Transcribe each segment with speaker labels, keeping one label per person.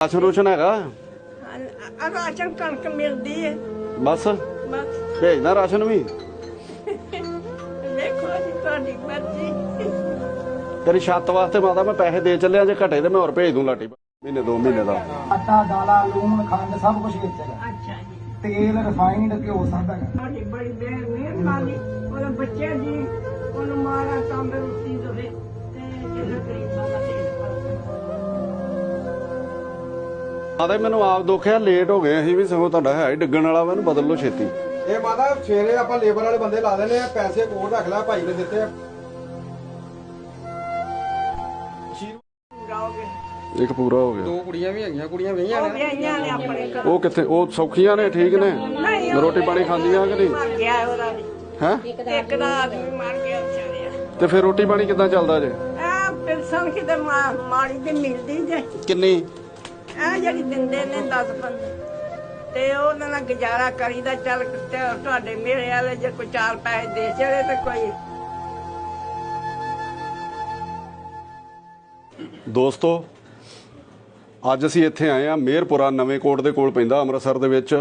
Speaker 1: Ration ਰੋਸ਼ਨ ਹੈਗਾ।
Speaker 2: ਆ ration ਕਣਕ ਮਿਲਦੀ ਹੈ।
Speaker 1: ਬਸ।
Speaker 2: ਬਸ।
Speaker 1: ਭੇਜਣਾ ਰਾਸ਼ਨ ਵੀ।
Speaker 2: ਦੇਖੋ ਜੀ ਤੁਹਾਡੀ ਮਰਜ਼ੀ।
Speaker 1: ਤੇਰੀ ਛੱਤ ਵਾਸਤੇ ਮਾਤਾ ਮੈਂ ਪੈਸੇ ਦੇ ਚੱਲਿਆ ਜੇ ਘਟੇ ਤੇ ਮੈਂ ਹੋਰ ਭੇਜ ਦੂੰ ਲਾਟੀ। ਮਹੀਨੇ ਦੋ ਮਹੀਨੇ ਦਾ।
Speaker 3: ਆਟਾ ਦਾਲਾਂ ਲੂਣ ਖੰਡ ਸਭ ਕੁਝ ਵਿੱਚ ਹੈਗਾ
Speaker 2: ਅੱਛਾ ਜੀ।
Speaker 3: ਤੇਲ ਰਿਫਾਈਨਡ ਘਿਓ ਸਭ ਹੈਗਾ।
Speaker 2: ਤੁਹਾਡੀ ਬੜੀ ਮਿਹਰ ਮਿਹਰਬਾਨੀ ਉਹਦੇ ਬੱਚੇ ਜੀ ਉਹਨੂੰ ਮਾਰਾ ਤੰਦਰੁਸਤੀ ਦੇਵੇ। ਤੇ ਜਿਹੜਾ ਗਰੀਬਾਂ ਦਾ ਦੇਣ
Speaker 1: ਜੀ, ਮੈਨੂੰ ਆਪ ਦੁੱਖ ਹੈ ਲੇਟ ਹੋ ਗਏ ਅਸੀਂ ਵੀ ਸਗੋਂ ਤੁਹਾਡਾ ਹੈ ਹੀ ਡਿੱਗਣ ਵਾਲਾ ਵਾ ਇਹਨੂੰ ਬਦਲ ਲਓ ਛੇਤੀ।
Speaker 4: ਇਹ ਮਾਤਾ ਸਵੇਰੇ ਆਪਾਂ ਲੇਬਰ ਵਾਲੇ ਬੰਦੇ ਲਾ ਦਿੰਦੇ ਆ ਪੈਸੇ ਕੋਲ ਰੱਖ ਲੈ ਭਾਈ ਨੇ ਦਿੱਤੇ ਆ।
Speaker 1: ਇੱਕ ਪੂਰਾ ਹੋ ਗਿਆ।
Speaker 4: ਦੋ ਕੁੜੀਆਂ ਵੀ ਹੈਗੀਆਂ ਕੁੜੀਆਂ ਵਹੀਆਂ
Speaker 2: ਉਹ ਵਿਆਹੀਆਂ ਨੇ ਆਪਣੇ ਘਰ।
Speaker 1: ਉਹ ਕਿੱਥੇ ਉਹ ਸੌਖੀਆਂ ਨੇ ਠੀਕ ਨੇ?
Speaker 2: ਨਹੀਂ, ਉਹ-
Speaker 1: ਰੋਟੀ ਪਾਣੀ ਖਾਂਦੀਆਂ ਕਿ ਨਹੀਂ?
Speaker 2: ਮਰ ਗਿਆ ਉਹਦਾ ਵੀ।
Speaker 1: ਹੈ?
Speaker 2: ਇੱਕ ਦਾ ਆਦਮੀ ਮਰ ਗਿਆ ਵਿਚਾਰਿਆ
Speaker 1: ਤੇ ਫਿਰ ਰੋਟੀ ਪਾਣੀ ਕਿੱਦਾਂ ਚੱਲਦਾ ਜੇ?
Speaker 2: ਆ ਪਿਲਸਨ ਕਿਤੇ ਮਾ- ਮਾੜੀ ਤੇ ਮਿਲਦੀ ਜੇ।
Speaker 1: ਕਿੰਨੀ?
Speaker 2: ਆ ਜਿਹੜੀ ਦਿੰਦੇ ਨੇ 10 ਬੰਦੇ ਤੇ ਉਹਨਾਂ ਨਾਲ ਗੁਜ਼ਾਰਾ ਕਰੀਦਾ ਚੱਲ ਤੁਹਾਡੇ ਮੇਰੇ ਵਾਲੇ ਜੇ ਕੋਈ ਚਾਰ ਪੈਸੇ ਦੇ ਚੜੇ ਤੇ ਕੋਈ
Speaker 1: ਦੋਸਤੋ ਅੱਜ ਅਸੀਂ ਇੱਥੇ ਆਏ ਆ ਮੇਰਪੁਰਾ ਨਵੇਂ ਕੋਟ ਦੇ ਕੋਲ ਪੈਂਦਾ ਅੰਮ੍ਰਿਤਸਰ ਦੇ ਵਿੱਚ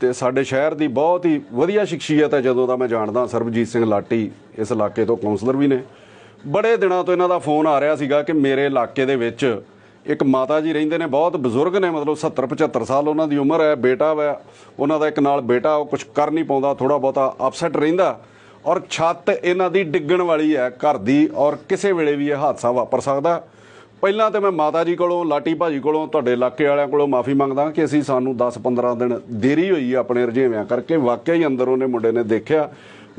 Speaker 1: ਤੇ ਸਾਡੇ ਸ਼ਹਿਰ ਦੀ ਬਹੁਤ ਹੀ ਵਧੀਆ ਸ਼ਖਸੀਅਤ ਹੈ ਜਦੋਂ ਦਾ ਮੈਂ ਜਾਣਦਾ ਸਰਬਜੀਤ ਸਿੰਘ ਲਾਟੀ ਇਸ ਇਲਾਕੇ ਤੋਂ ਕਾਉਂਸਲਰ ਵੀ ਨੇ ਬੜੇ ਦਿਨਾਂ ਤੋਂ ਇਹਨਾਂ ਦਾ ਫੋਨ ਆ ਰਿਹਾ ਸੀਗਾ ਕਿ ਮੇਰੇ ਇਲਾਕੇ ਦੇ ਵਿੱਚ ਇੱਕ ਮਾਤਾ ਜੀ ਰਹਿੰਦੇ ਨੇ, ਬਹੁਤ ਬਜ਼ੁਰਗ ਨੇ, ਮਤਲਬ 70 75 ਸਾਲ ਉਹਨਾਂ ਦੀ ਉਮਰ ਹੈ, ਬੇਟਾ ਵਾ, ਉਹਨਾਂ ਦਾ ਇੱਕ ਨਾਲ ਬੇਟਾ, ਉਹ ਕੁਝ ਕਰ ਨਹੀਂ ਪਾਉਂਦਾ ਥੋੜਾ ਬਹੁਤਾ ਅਪਸੈਟ ਰਹਿੰਦਾ। ਔਰ ਛੱਤ ਇਹਨਾਂ ਦੀ ਡਿੱਗਣ ਵਾਲੀ ਹੈ ਘਰ ਦੀ, ਔਰ ਕਿਸੇ ਵੇਲੇ ਵੀ ਇਹ ਹਾਦਸਾ ਵਾਪਰ ਸਕਦਾ। ਪਹਿਲਾਂ ਤੇ ਮੈਂ ਮਾਤਾ ਜੀ ਕੋਲੋਂ, ਲਾਟੀ ਭਾਜੀ ਕੋਲੋਂ, ਤੁਹਾਡੇ ਇਲਾਕੇ ਵਾਲਿਆਂ ਕੋਲੋਂ ਮਾਫੀ ਮੰਗਦਾ ਕਿ ਅਸੀਂ ਸਾਨੂੰ 10-15 ਦਿਨ ਦੇਰੀ ਹੋਈ ਆਪਣੇ ਰੁਝੇਵਿਆਂ ਕਰਕੇ। ਵਾਕਿਆ ਹੀ ਅੰਦਰ ਉਹਨੇ ਮੁੰਡੇ ਨੇ ਦੇਖਿਆ।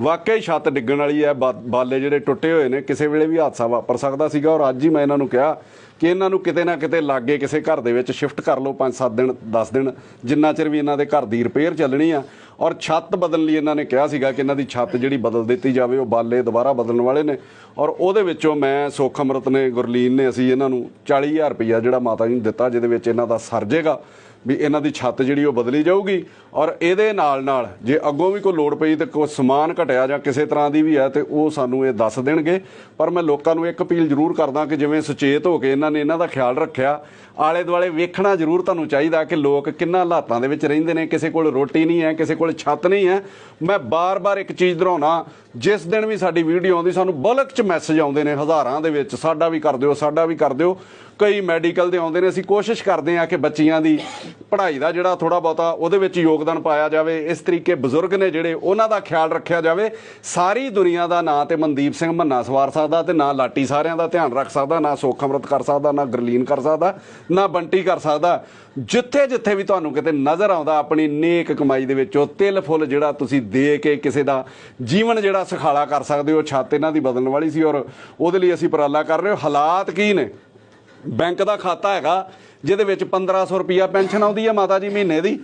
Speaker 1: ਵਾਕਿਆ ਹੀ ਛੱਤ ਡਿੱਗਣ ਵਾਲੀ ਹੈ, ਬਾ- ਬਾਲੇ ਜਿਹੜੇ ਟੁੱਟੇ ਹੋਏ ਨੇ, ਕਿਸੇ ਵੇਲੇ ਵੀ ਹਾਦਸਾ ਵਾਪਰ ਸਕਦਾ ਸੀਗਾ। ਔਰ ਅੱਜ ਹੀ ਮੈਂ ਇਹਨਾਂ ਨੂੰ ਕਿਹਾ ਕਿ ਇਹਨਾਂ ਨੂੰ ਕਿਤੇ ਨਾ ਕਿਤੇ ਲਾਗੇ ਕਿਸੇ ਘਰ ਦੇ ਵਿੱਚ ਸ਼ਿਫਟ ਕਰ ਲਓ 5-7 ਦਿਨ 10 ਦਿਨ, ਜਿੰਨਾ ਚਿਰ ਵੀ ਇਹਨਾਂ ਦੇ ਘਰ ਦੀ ਰਿਪੇਅਰ ਚੱਲਣੀ ਆ। ਔਰ ਛੱਤ ਬਦਲਣ ਲਈ ਇਹਨਾਂ ਨੇ ਕਿਹਾ ਸੀਗਾ ਕਿ ਇਹਨਾਂ ਦੀ ਛੱਤ ਜਿਹੜੀ ਬਦਲ ਦਿੱਤੀ ਜਾਵੇ, ਉਹ ਬਾਲੇ ਦੁਬਾਰਾ ਬਦਲਣ ਵਾਲੇ ਨੇ। ਔਰ ਉਹਦੇ ਵਿੱਚੋਂ ਮੈਂ ਸੁੱਖ ਅੰਮ੍ਰਿਤ ਨੇ, ਗੁਰਲੀਨ ਨੇ, ਅਸੀਂ ਇਹਨਾਂ ਨੂੰ 40000 ਰੁਪਈਆ ਜਿਹੜਾ ਮਾਤਾ ਜੀ ਨੂੰ ਦਿੱਤਾ, ਜਿਹਦੇ ਵਿੱਚ ਇਹਨਾਂ ਦਾ ਸਰ ਜੇਗਾ। ਵੀ ਇਹਨਾਂ ਦੀ ਛੱਤ ਜਿਹੜੀ ਉਹ ਬਦਲੀ ਜਾਊਗੀ ਔਰ ਇਹਦੇ ਨਾਲ ਨਾਲ ਜੇ ਅੱਗੋਂ ਵੀ ਕੋਈ ਲੋੜ ਪਈ ਤੇ ਕੋਈ ਸਮਾਨ ਘਟਿਆ ਜਾਂ ਕਿਸੇ ਤਰ੍ਹਾਂ ਦੀ ਵੀ ਹੈ ਤੇ ਉਹ ਸਾਨੂੰ ਇਹ ਦੱਸ ਦੇਣਗੇ। ਪਰ ਮੈਂ ਲੋਕਾਂ ਨੂੰ ਇੱਕ ਅਪੀਲ ਜ਼ਰੂਰ ਕਰਦਾ ਕਿ ਜਿਵੇਂ ਸੁਚੇਤ ਹੋ ਕੇ ਇਹਨਾਂ ਨੇ ਇਹਨਾਂ ਦਾ ਖਿਆਲ ਰੱਖਿਆ ਆਲੇ ਦੁਆਲੇ ਵੇਖਣਾ ਜ਼ਰੂਰ ਤੁਹਾਨੂੰ ਚਾਹੀਦਾ ਕਿ ਲੋਕ ਕਿੰਨਾ ਹਾਲਾਤਾਂ ਦੇ ਵਿੱਚ ਰਹਿੰਦੇ ਨੇ, ਕਿਸੇ ਕੋਲ ਰੋਟੀ ਨਹੀਂ ਹੈ, ਕਿਸੇ ਕੋਲ ਛੱਤ ਨਹੀਂ ਹੈ। ਮੈਂ ਬਾਰ-ਬਾਰ ਇੱਕ ਚੀਜ਼ ਦੁਹਰਾਉਣਾ, ਜਿਸ ਦਿਨ ਵੀ ਸਾਡੀ ਵੀਡੀਓ ਆਉਂਦੀ, ਸਾਨੂੰ ਬਲਕ ਚ ਮੈਸੇਜ ਆਉਂਦੇ ਨੇ ਹਜ਼ਾਰਾਂ ਦੇ ਵਿੱਚ, ਸਾਡਾ ਵੀ ਕਰ ਦਿਓ, ਸਾਡਾ ਵੀ ਕਰ ਦਿਓ। ਕਈ ਮੈਡੀਕਲ ਦੇ ਆਉਂਦੇ ਨੇ, ਅਸੀਂ ਕੋਸ਼ਿਸ਼ ਕਰਦੇ ਹਾਂ ਕਿ ਬੱਚੀਆਂ ਦੀ ਪੜ੍ਹਾਈ ਦਾ ਜਿਹੜਾ ਥੋੜਾ ਬਹੁਤਾ ਉਹਦੇ ਵਿੱਚ ਯੋਗਦਾਨ ਪਾਇਆ ਜਾਵੇ, ਇਸ ਤਰੀਕੇ ਬਜ਼ੁਰਗ ਨੇ ਜਿਹੜੇ ਉਹਨਾਂ ਦਾ ਖਿਆਲ ਰੱਖਿਆ ਜਾਵੇ, ਸਾਰੀ ਦੁਨੀਆ ਦਾ ਨਾਂ ਤੇ ਮਨਦੀਪ ਸਿੰਘ ਮੰਨਾ ਸਵਾਰ ਸਕਦਾ ਤੇ ਨਾ ਲਾਟੀ ਸਾਰਿਆਂ ਦਾ ਧਿਆਨ ਰੱਖ ਸਕਦਾ, ਨਾ ਸੁੱਖ ਅੰਮ੍ਰਿਤ ਕਰ ਸਕਦਾ, ਨਾ ਗਰਲੀਨ ਕਰ ਸਕਦਾ, ਨਾ ਬੰਟੀ ਕਰ ਸਕਦਾ। ਜਿੱਥੇ ਜਿੱਥੇ ਵੀ ਤੁਹਾਨੂੰ ਕਿਤੇ ਨਜ਼ਰ ਆਉਂਦਾ, ਆਪਣੀ ਨੇਕ ਕਮਾਈ ਦੇ ਵਿੱਚੋਂ ਤਿਲ ਫੁੱਲ ਜਿਹੜਾ ਤੁਸੀਂ ਦੇ ਕੇ ਕਿਸੇ ਦਾ ਜੀਵਨ ਜਿਹੜਾ ਸੁਖਾਲਾ ਕਰ ਸਕਦੇ ਹੋ, ਛੱਤ ਇਹਨਾਂ ਦੀ ਬਦਲਣ ਵਾਲੀ ਸੀ ਔਰ ਉਹਦੇ ਲਈ ਅਸੀਂ ਉਪਰਾਲਾ ਕਰ ਰਹੇ ਹੋ। ਹਾਲਾਤ ਕੀ ਨੇ? ਬੈਂਕ ਦਾ ਖਾਤਾ ਹੈਗਾ, ਜਿਹਦੇ ਵਿੱਚ 1500 ਰੁਪਿਆ ਪੈਨਸ਼ਨ ਆਉਂਦੀ ਹੈ ਮਾਤਾ ਜੀ ਮਹੀਨੇ ਦੀ।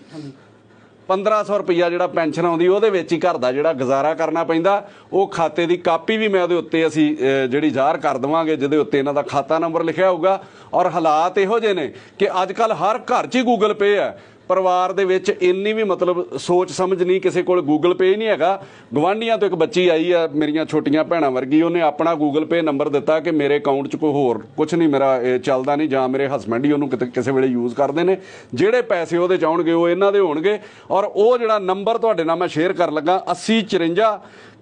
Speaker 1: 1500 ਰੁਪਿਆ ਜਿਹੜਾ ਪੈਨਸ਼ਨ ਆਉਂਦੀ, ਉਹਦੇ ਵਿੱਚ ਹੀ ਘਰ ਦਾ ਜਿਹੜਾ ਗੁਜ਼ਾਰਾ ਕਰਨਾ ਪੈਂਦਾ। ਉਹ ਖਾਤੇ ਦੀ ਕਾਪੀ ਵੀ ਮੈਂ ਉਹਦੇ ਉੱਤੇ ਅਸੀਂ ਜਿਹੜੀ ਜ਼ਾਹਰ ਕਰ ਦਵਾਂਗੇ, ਜਿਹਦੇ ਉੱਤੇ ਇਹਨਾਂ ਦਾ ਖਾਤਾ ਨੰਬਰ ਲਿਖਿਆ ਹੋਊਗਾ। ਔਰ ਹਾਲਾਤ ਇਹੋ ਜਿਹੇ ਨੇ ਕਿ ਅੱਜ ਕੱਲ ਹਰ ਘਰ 'ਚ ਹੀ ਗੂਗਲ ਪੇ ਹੈ। ਪਰਿਵਾਰ ਦੇ ਵਿੱਚ ਇੰਨੀ ਵੀ ਮਤਲਬ ਸੋਚ ਸਮਝ ਨਹੀਂ, ਕਿਸੇ ਕੋਲ ਗੂਗਲ ਪੇ ਨਹੀਂ ਹੈਗਾ। ਗਵਾਂਢੀਆਂ ਤੋਂ ਇੱਕ ਬੱਚੀ ਆਈ ਆ, ਮੇਰੀਆਂ ਛੋਟੀਆਂ ਭੈਣਾਂ ਵਰਗੀ, ਉਹਨੇ ਆਪਣਾ ਗੂਗਲ ਪੇ ਨੰਬਰ ਦਿੱਤਾ ਕਿ ਮੇਰੇ ਅਕਾਊਂਟ 'ਚ ਕੋਈ ਹੋਰ ਕੁਝ ਨਹੀਂ, ਮੇਰਾ ਇਹ ਚੱਲਦਾ ਨਹੀਂ ਜਾਂ ਮੇਰੇ ਹਸਬੰਡ ਹੀ ਉਹਨੂੰ ਕਿਤੇ, ਕਿਸੇ ਵੇਲੇ ਯੂਜ਼ ਕਰਦੇ ਨੇ। ਜਿਹੜੇ ਪੈਸੇ ਉਹਦੇ 'ਚ ਆਉਣਗੇ, ਉਹ ਇਹਨਾਂ ਦੇ ਹੋਣਗੇ। ਔਰ ਉਹ ਜਿਹੜਾ ਨੰਬਰ ਤੁਹਾਡੇ ਨਾਲ ਮੈਂ ਸ਼ੇਅਰ ਕਰ ਲੱਗਾ 8054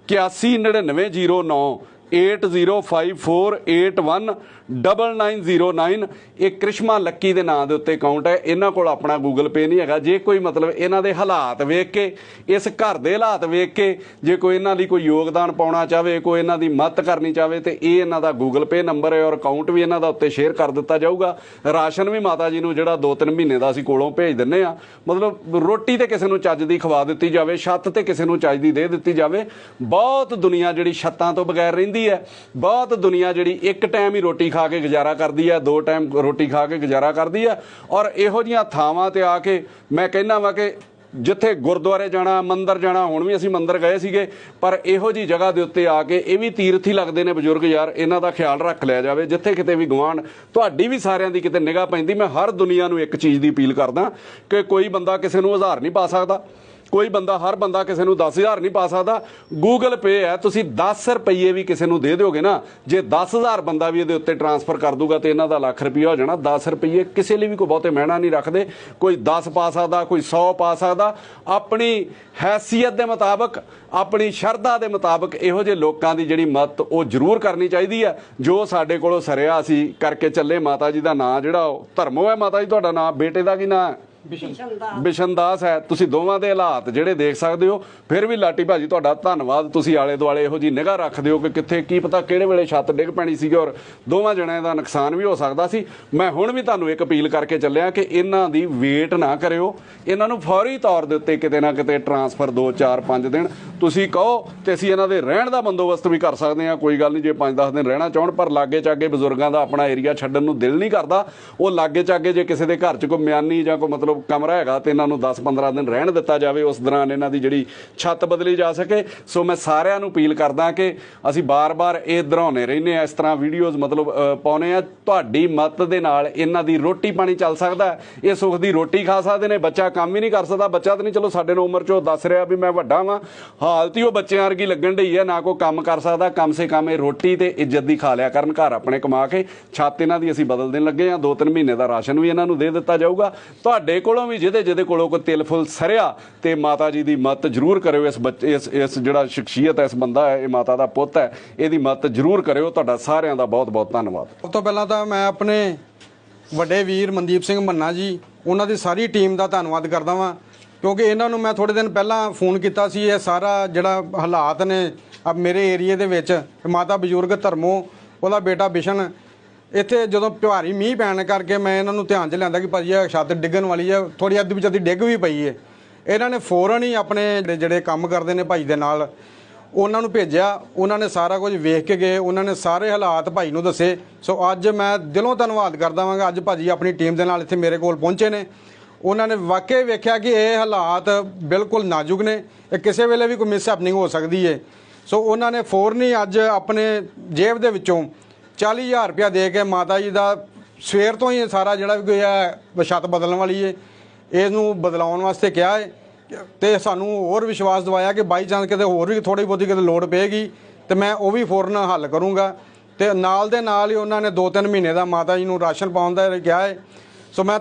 Speaker 1: 819909 8054819909 ਇਹ ਕ੍ਰਿਸ਼ਮਾ ਲੱਕੀ ਦੇ ਨਾਂ ਦੇ ਉੱਤੇ ਅਕਾਊਂਟ ਹੈ। ਇਹਨਾਂ ਕੋਲ ਆਪਣਾ ਗੂਗਲ ਪੇ ਨਹੀਂ ਹੈਗਾ। ਜੇ ਕੋਈ ਮਤਲਬ ਇਹਨਾਂ ਦੇ ਹਾਲਾਤ ਵੇਖ ਕੇ, ਇਸ ਘਰ ਦੇ ਹਾਲਾਤ ਵੇਖ ਕੇ, ਜੇ ਕੋਈ ਇਹਨਾਂ ਲਈ ਕੋਈ ਯੋਗਦਾਨ ਪਾਉਣਾ ਚਾਹਵੇ, ਕੋਈ ਇਹਨਾਂ ਦੀ ਮਦਦ ਕਰਨੀ ਚਾਹਵੇ, ਤੇ ਇਹ ਇਹਨਾਂ ਦਾ ਗੂਗਲ ਪੇ ਨੰਬਰ ਹੈ ਔਰ ਅਕਾਊਂਟ ਵੀ ਇਹਨਾਂ ਦਾ ਉੱਤੇ ਸ਼ੇਅਰ ਕਰ ਦਿੱਤਾ ਜਾਊਗਾ। ਰਾਸ਼ਨ ਵੀ ਮਾਤਾ ਜੀ ਨੂੰ ਜਿਹੜਾ 2-3 ਮਹੀਨੇ ਦਾ ਅਸੀਂ ਕੋਲੋਂ ਭੇਜ ਦਿੰਨੇ ਆ ਮਤਲਬ ਰੋਟੀ ਤੇ ਕਿਸੇ ਨੂੰ ਚੱਜ ਦੀ ਖਵਾ ਦਿੱਤੀ ਜਾਵੇ, ਛੱਤ ਤੇ ਕਿਸੇ ਨੂੰ ਚੱਜ ਦੀ ਦੇ ਦਿੱਤੀ ਜਾਵੇ। ਬਹੁਤ ਦੁਨੀਆ ਜਿਹੜੀ ਛੱਤਾਂ ਤੋਂ ਬਗੈਰ ਰਹਿੰਦੀ ਹੈ। ਬਹੁਤ ਦੁਨੀਆ ਜਿਹੜੀ ਇੱਕ ਟਾਈਮ ਹੀ ਰੋਟੀ ਖਾ ਕੇ ਗੁਜ਼ਾਰਾ ਕਰਦੀ ਹੈ, ਦੋ ਟਾਈਮ ਰੋਟੀ ਖਾ ਕੇ ਗੁਜ਼ਾਰਾ ਕਰਦੀ ਹੈ ਔਰ ਇਹੋ ਜੀਆਂ ਥਾਵਾਂ ਤੇ ਆ ਕੇ ਮੈਂ ਕਹਿੰਦਾ ਵਾਂ ਕਿ ਜਿੱਥੇ ਗੁਰਦੁਆਰੇ ਜਾਣਾ, ਮੰਦਰ ਜਾਣਾ, ਹੁਣ ਵੀ ਅਸੀਂ ਮੰਦਰ ਗਏ ਸੀਗੇ, ਪਰ ਇਹੋ ਜੀ ਜਗ੍ਹਾ ਦੇ ਉੱਤੇ ਆ ਕੇ ਇਹ ਵੀ ਤੀਰਥ ਹੀ ਲੱਗਦੇ ਨੇ ਬਜ਼ੁਰਗ ਯਾਰ, ਇਹਨਾਂ ਦਾ ਖਿਆਲ ਰੱਖ ਲਿਆ ਜਾਵੇ, ਜਿੱਥੇ ਕਿਤੇ ਵੀ ਗਵਾਂਢ ਤੁਹਾਡੀ ਵੀ ਸਾਰਿਆਂ ਦੀ ਕਿਤੇ ਨਿਗਾਹ ਪੈਂਦੀ, ਮੈਂ ਹਰ ਦੁਨੀਆ ਨੂੰ ਇੱਕ ਚੀਜ਼ ਦੀ ਅਪੀਲ ਕਰਦਾ ਕਿ ਕੋਈ ਬੰਦਾ ਕਿਸੇ ਨੂੰ ਹਜ਼ਾਰ ਨਹੀਂ ਪਾ ਸਕਦਾ। ਕੋਈ ਬੰਦਾ, ਹਰ ਬੰਦਾ ਕਿਸੇ ਨੂੰ 10000 ਨਹੀਂ ਪਾ ਸਕਦਾ। ਗੂਗਲ ਪੇ ਹੈ, ਤੁਸੀਂ 10 ਰੁਪਏ ਵੀ ਕਿਸੇ ਨੂੰ ਦੇ ਦਿਓਗੇ ਨਾ, ਜੇ 10000 ਬੰਦਾ ਵੀ ਇਹਦੇ ਉੱਤੇ ਟਰਾਂਸਫਰ ਕਰ ਦੂਗਾ ਤੇ ਇਹਨਾਂ ਦਾ ਲੱਖ ਰੁਪਈਆ ਹੋ ਜਾਣਾ 10 ਰੁਪਏ ਕਿਸੇ ਲਈ ਵੀ ਕੋਈ ਬਹੁਤੇ ਮਹਿਣਾ ਨਹੀਂ ਰੱਖਦੇ। ਕੋਈ 10 ਪਾ ਸਕਦਾ, ਕੋਈ 100 ਪਾ ਸਕਦਾ। ਆਪਣੀ ਹੈਸੀਅਤ ਦੇ ਮੁਤਾਬਕ, ਆਪਣੀ ਸ਼ਰਧਾ ਦੇ ਮੁਤਾਬਕ ਇਹੋ ਜਿਹੇ ਲੋਕਾਂ ਦੀ ਜਿਹੜੀ ਮਦਦ ਉਹ ਜ਼ਰੂਰ ਕਰਨੀ ਚਾਹੀਦੀ ਹੈ। ਜੋ ਸਾਡੇ ਕੋਲੋਂ ਸਰਿਆ ਸੀ ਕਰਕੇ ਚੱਲੇ ਮਾਤਾ ਜੀ ਦਾ ਨਾਂ, ਜਿਹੜਾ ਉਹ ਧਰਮੋ ਹੈ ਮਾਤਾ ਜੀ, ਤੁਹਾਡਾ ਨਾਂ, ਬੇਟੇ ਦਾ ਕੀ ਨਾਂ ਹੈ? ਬਿਸ਼ਨਦਾਸ। ਹੈ। ਤੁਸੀਂ ਦੋਵਾਂ ਦੇ ਹਾਲਾਤ ਜਿਹੜੇ ਦੇਖ ਸਕਦੇ ਹੋ ਫਿਰ ਵੀ ਲਾਟੀ ਭਾਜੀ ਤੁਹਾਡਾ ਧੰਨਵਾਦ। ਤੁਸੀਂ ਆਲੇ ਦੁਆਲੇ ਇਹੋ ਜੀ ਨਿਗਾਹ ਰੱਖਦੇ ਹੋ ਕਿ ਕਿੱਥੇ ਕੀ ਪਤਾ ਕਿਹੜੇ ਵੇਲੇ ਛੱਤ ਡਿੱਗ ਪੈਣੀ ਸੀਗੀ ਔਰ ਦੋਵਾਂ ਜਣਿਆਂ ਦਾ ਨੁਕਸਾਨ ਵੀ ਹੋ ਸਕਦਾ ਸੀ। ਮੈਂ ਹੁਣ ਵੀ ਤੁਹਾਨੂੰ ਇੱਕ ਅਪੀਲ ਕਰਕੇ ਚੱਲਿਆ ਕਿ ਇਹਨਾਂ ਦੀ ਵੇਟ ਨਾ ਕਰਿਓ। ਇਹਨਾਂ ਨੂੰ ਫੌਰੀ ਤੌਰ ਦੇ ਉੱਤੇ ਕਿਤੇ ਨਾ ਕਿਤੇ ਟਰਾਂਸਫਰ 2 4 5 ਦਿਨ ਤੁਸੀਂ ਕਹੋ ਤੇ ਅਸੀਂ ਇਹਨਾਂ ਦੇ ਰਹਿਣ ਦਾ ਬੰਦੋਬਸਤ ਵੀ ਕਰ ਸਕਦੇ ਹਾਂ। ਕੋਈ ਗੱਲ ਨਹੀਂ ਜੇ 5-10 ਦਿਨ ਰਹਿਣਾ ਚਾਹਣ ਪਰ ਲਾਗੇ ਚਾਗੇ ਬਜ਼ੁਰਗਾਂ ਦਾ ਆਪਣਾ ਏਰੀਆ ਛੱਡਣ ਨੂੰ ਦਿਲ ਨਹੀਂ ਕਰਦਾ। ਉਹ ਲਾਗੇ ਚਾਗੇ ਜੇ ਕਿਸੇ ਦੇ ਘਰ 'ਚ ਕੋਈ ਮਿਆਨੀ ਜਾਂ ਕੋਈ ਮਤਲਬ ਕਮਰਾ ਹੈਗਾ ਤੇ ਇਹਨਾਂ ਨੂੰ 10-15 ਦਿਨ ਰਹਿਣ ਦਿੱਤਾ ਜਾਵੇ ਉਸ ਦੌਰਾਨ ਇਹਨਾਂ ਦੀ ਜਿਹੜੀ ਛੱਤ ਬਦਲੀ ਜਾ ਸਕੇ। ਸੋ ਮੈਂ ਸਾਰਿਆਂ ਨੂੰ ਅਪੀਲ ਕਰਦਾ ਕਿ ਅਸੀਂ ਬਾਰ-ਬਾਰ ਇਹ ਦਰਾਉਨੇ ਰਹਿੰਦੇ ਆ ਇਸ ਤਰ੍ਹਾਂ ਵੀਡੀਓਜ਼ ਮਤਲਬ ਅ, ਪਾਉਨੇ ਆ ਤੁਹਾਡੀ ਮਦਦ ਦੇ ਨਾਲ ਇਹਨਾਂ ਦੀ ਰੋਟੀ ਪਾਣੀ ਚੱਲ ਸਕਦਾ ਇਹ ਸੁੱਖ ਦੀ ਰੋਟੀ ਖਾ ਸਕਦੇ ਨੇ ਬੱਚਾ ਕੰਮ ਹੀ ਨਹੀਂ ਕਰ ਸਕਦਾ। ਬੱਚਾ ਤਾਂ ਨਹੀਂ ਚਲੋ ਸਾਡੇ ਨੂੰ ਉਮਰ 'ਚੋਂ ਦੱਸ ਰਿਹਾ ਵੀ ਮੈਂ ਵੱਡਾ ਵਾਂ। ਹਾਲਤ ਹੀ ਉਹ ਬੱਚਿਆਂ ਵਰਗੀ ਲੱਗਣ ਢਈ ਹੈ ਨਾ ਕੋਈ ਕੰਮ ਕਰ ਸਕਦਾ। ਕਮ ਸੇ ਕਮ ਇਹ ਰੋਟੀ ਤੇ ਇੱਜ਼ਤ ਦੀ ਖਾ ਲਿਆ ਕਰਨ ਘਰ ਆਪਣੇ ਕਮਾ ਕੇ ਛੱਤ ਇਹਨਾਂ ਦੀ ਅਸੀਂ ਬਦਲ ਦੇਣ ਲੱਗੇ ਆ ਦੋ ਤਿੰਨ ਮਹੀਨੇ ਦਾ ਰਾਸ਼ਨ ਵੀ ਇਹਨਾਂ ਨੂੰ ਦੇ ਦਿੱਤਾ ਜਾਊਗਾ। ਤੁਹਾਡੇ ਕੋਲੋਂ ਵੀ, ਜਿਹਦੇ ਜਿਹਦੇ ਕੋਲੋਂ ਕੋਈ ਤਿਲ ਫੁੱਲ ਸਰਿਆ, ਤੇ ਮਾਤਾ ਜੀ ਦੀ ਮਦਦ ਜ਼ਰੂਰ ਕਰਿਓ ਇਸ ਬੱਚੇ ਇਸ ਇਸ ਜਿਹੜਾ ਸ਼ਖਸੀਅਤ ਹੈ, ਇਸ ਬੰਦਾ ਹੈ, ਇਹ ਮਾਤਾ ਦਾ ਪੁੱਤ ਹੈ, ਇਹਦੀ ਮਦਦ ਜ਼ਰੂਰ ਕਰਿਓ। ਤੁਹਾਡਾ ਸਾਰਿਆਂ ਦਾ ਬਹੁਤ ਬਹੁਤ ਧੰਨਵਾਦ।
Speaker 4: ਸਭ ਤੋਂ ਪਹਿਲਾਂ ਤਾਂ ਮੈਂ ਆਪਣੇ ਵੱਡੇ ਵੀਰ ਮਨਦੀਪ ਸਿੰਘ ਮੰਨਾ ਜੀ, ਉਹਨਾਂ ਦੀ ਸਾਰੀ ਟੀਮ ਦਾ ਧੰਨਵਾਦ ਕਰਦਾ ਵਾਂ, ਕਿਉਂਕਿ ਇਹਨਾਂ ਨੂੰ ਮੈਂ ਥੋੜੇ ਦਿਨ ਪਹਿਲਾਂ ਫੋਨ ਕੀਤਾ ਸੀ, ਇਹ ਸਾਰਾ ਜਿਹੜਾ ਹਾਲਾਤ ਨੇ ਆ ਮੇਰੇ ਏਰੀਏ ਦੇ ਵਿੱਚ, ਮਾਤਾ ਬਜ਼ੁਰਗ ਧਰਮੋ, ਉਹਦਾ ਬੇਟਾ ਬਿਸ਼ਨ ਇੱਥੇ ਜਦੋਂ ਭਾਰੀ ਮੀਂਹ ਪੈਣ ਕਰਕੇ ਮੈਂ ਇਹਨਾਂ ਨੂੰ ਧਿਆਨ 'ਚ ਲਿਆਂਦਾ ਕਿ ਭਾਜੀ ਇਹ ਛੱਤ ਡਿੱਗਣ ਵਾਲੀ ਹੈ ਥੋੜੀ ਅੱਧੀ ਵਿੱਚ ਅੱਧੀ ਡਿੱਗ ਵੀ ਪਈ ਹੈ ਇਹਨਾਂ ਨੇ ਫੌਰਨ ਹੀ ਆਪਣੇ ਜਿਹੜੇ- ਜਿਹੜੇ ਕੰਮ ਕਰਦੇ ਨੇ ਭਾਈ ਦੇ ਨਾਲ, ਉਹਨਾਂ ਨੂੰ ਭੇਜਿਆ, ਉਹਨਾਂ ਨੇ ਸਾਰਾ ਕੁਝ ਵੇਖ ਕੇ ਗਏ, ਉਹਨਾਂ ਨੇ ਸਾਰੇ ਹਾਲਾਤ ਭਾਈ ਨੂੰ ਦੱਸੇ। ਸੋ ਅੱਜ ਮੈਂ ਦਿਲੋਂ ਧੰਨਵਾਦ ਕਰਦਾ ਵਾਂਗਾ, ਅੱਜ ਭਾਜੀ ਆਪਣੀ ਟੀਮ ਦੇ ਨਾਲ ਇੱਥੇ ਮੇਰੇ ਕੋਲ ਪਹੁੰਚੇ ਨੇ। ਉਹਨਾਂ ਨੇ ਵਾਕਈ ਵੇਖਿਆ ਕਿ ਇਹ ਹਾਲਾਤ ਬਿਲਕੁਲ ਨਾਜ਼ੁਕ ਨੇ, ਇਹ ਕਿਸੇ ਵੇਲੇ ਵੀ ਕੋਈ ਮਿਸ ਹੈਪਨਿੰਗ ਹੋ ਸਕਦੀ ਹੈ ਸੋ ਉਹਨਾਂ ਨੇ ਫੌਰਨ ਹੀ ਅੱਜ ਆਪਣੇ ਜੇਬ ਦੇ ਵਿੱਚੋਂ 40000 ਰੁਪਇਆ ਦੇ ਕੇ ਮਾਤਾ ਜੀ ਦਾ ਸਵੇਰ ਤੋਂ ਹੀ ਸਾਰਾ ਜਿਹੜਾ ਵੀ ਕੋਈ ਹੈ, ਛੱਤ ਬਦਲਣ ਵਾਲੀ ਹੈ ਇਹਨੂੰ ਬਦਲਾਉਣ ਵਾਸਤੇ ਕਿਹਾ ਹੈ ਤੇ ਸਾਨੂੰ ਹੋਰ ਵਿਸ਼ਵਾਸ ਦਵਾਇਆ ਕਿ ਬਾਈ ਚਾਂਸ ਕਿਤੇ ਹੋਰ ਵੀ ਥੋੜੀ ਬਹੁਤੀ ਕਿਤੇ ਲੋੜ ਪਏਗੀ ਤੇ ਮੈਂ ਉਹ ਵੀ ਫੌਰਨ ਹੱਲ ਕਰੂੰਗਾ। ਤੇ ਨਾਲ ਦੇ ਨਾਲ ਹੀ ਉਹਨਾਂ ਨੇ 2-3 ਮਹੀਨੇ ਦਾ ਮਾਤਾ ਜੀ ਨੂੰ ਰਾਸ਼ਨ ਪਾਉਣ ਦਾ ਕਿਹਾ ਹੈ ਸੋ ਮੈਂ